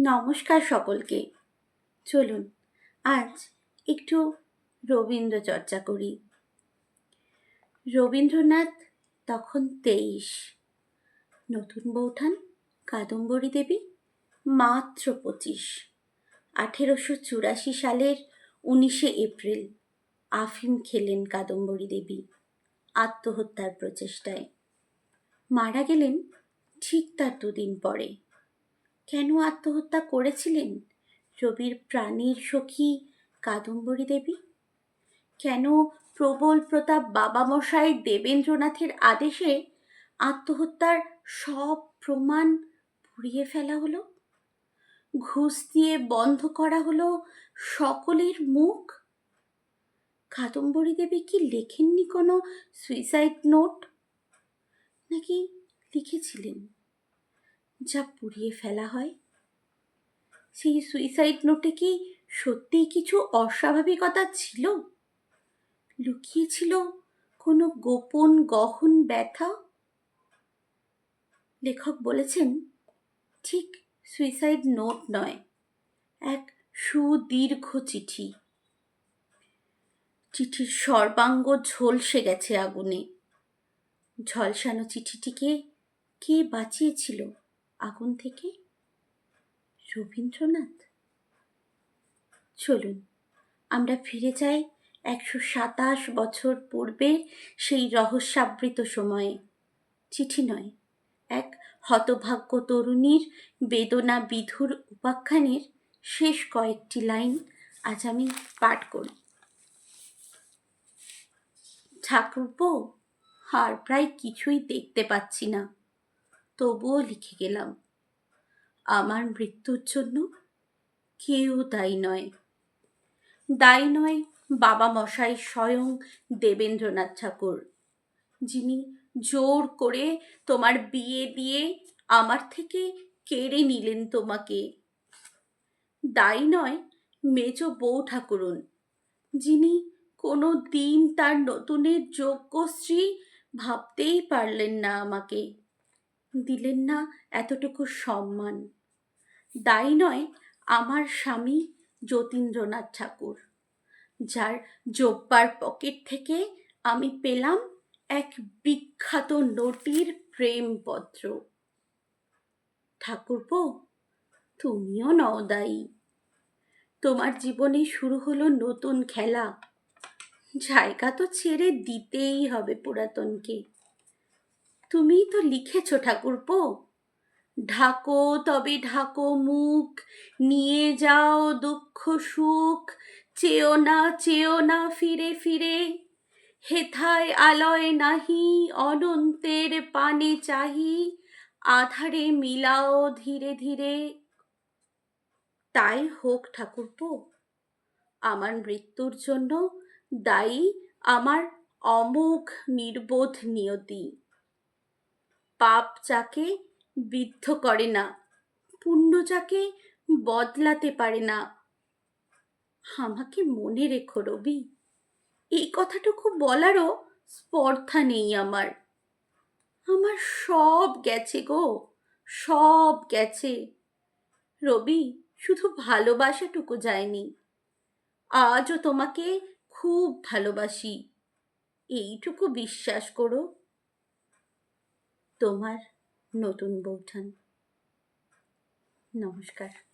নমস্কার সকলকে। চলুন, আজ একটু রবীন্দ্র চর্চা করি। রবীন্দ্রনাথ তখন তেইশ। নতুন বৌঠান, কাদম্বরী দেবী, মাত্র পঁচিশ। আঠেরোশো চুরাশি সালের উনিশে এপ্রিল আফিম খেলেন কাদম্বরী দেবী আত্মহত্যার প্রচেষ্টায়। মারা গেলেন ঠিক তার দুদিন পরে। কেন আত্মহত্যা করেছিলেন? রবির প্রাণীর সখী কাদম্বরী দেবী? কেন প্রবল প্রতাপ বাবামশাই দেবেন্দ্রনাথের আদেশে আত্মহত্যার সব প্রমাণ পুড়িয়ে ফেলা হলো? ঘুষ দিয়ে বন্ধ করা হলো সকলের মুখ? কাদম্বরী দেবী কি লেখেননি কোনো সুইসাইড নোট নাকি লিখেছিলেন? যা পুড়িয়ে ফেলা হয়? সেই সুইসাইড নোটে কি সত্যিই কিছু অস্বাভাবিকতা ছিল? লুকিয়েছিল কোনো গোপন গহন ব্যথা? লেখক বলেছেন, ঠিক সুইসাইড নোট নয়, এক সুদীর্ঘ চিঠি। চিঠির সর্বাঙ্গ ঝলসে গেছে আগুনে। ঝলসানো চিঠিটিকে কে বাঁচিয়েছিল? আগুন থেকে? রবীন্দ্রনাথ? চলুন, আমরা ফিরে যাই একশো সাতাশ বছর পূর্বে সেই রহস্যাবৃত সময়ে। চিঠি নয়, এক হতভাগ্য তরুণীর বেদনা বিধুর উপাখ্যানের শেষ কয়েকটি লাইন আজ আমি পাঠ করি। ঠাকুরপো, আর প্রায় কিছুই দেখতে পাচ্ছি না। তবুও লিখে গেলাম, আমার মৃত্যুর জন্য কেউ দায়ী নয়। দায়ী নয় বাবা মশাই, স্বয়ং দেবেন্দ্রনাথ ঠাকুর, যিনি জোর করে তোমার বিয়ে দিয়ে আমার থেকে কেড়ে নিলেন তোমাকে। দায়ী নয় মেজ বউ ঠাকুরুন, যিনি কোনো দিন তার নতুনের যোগ্য স্ত্রী ভাবতেই পারলেন না আমাকে। দিলেন না এতটুকু সম্মান। দায়ী নয় আমার স্বামী যতীন্দ্রনাথ ঠাকুর, যার জব্বার পকেট থেকে আমি পেলাম এক বিখ্যাত নটির প্রেমপত্র। ঠাকুরপো, তুমিও নও দায়ী তোমার জীবনে শুরু হলো নতুন খেলা। জায়গা তো ছেড়ে দিতেই হবে পুরাতনকে। তুমিই তো লিখেছ ঠাকুরপো। ঢাকো, তবে ঢাকো মুখ, নিয়ে যাও দুঃখ সুখ, চেও না চেও না ফিরে ফিরে। হেথায় আলয় নাহি, অনন্তের পানে চাহি, আধারে মিলাও ধীরে ধীরে। তাই হোক ঠাকুরপো, আমার মৃত্যুর জন্য দায়ী আমার অমোঘ নির্বোধ নিয়তি। পাপ যাকে বিদ্ধ করে না, পুণ্য যাকে বদলাতে পারে না। আমাকে মনে রেখো রবি, এই কথাটুকু বলারও স্পর্ধা নেই আমার। আমার সব গেছে গো, সব গেছে। রবি, শুধু ভালোবাসাটুকু যায়নি। আজও তোমাকে খুব ভালোবাসি। এইটুকু বিশ্বাস করো। তোমার নতুন বৌঠান। নমস্কার।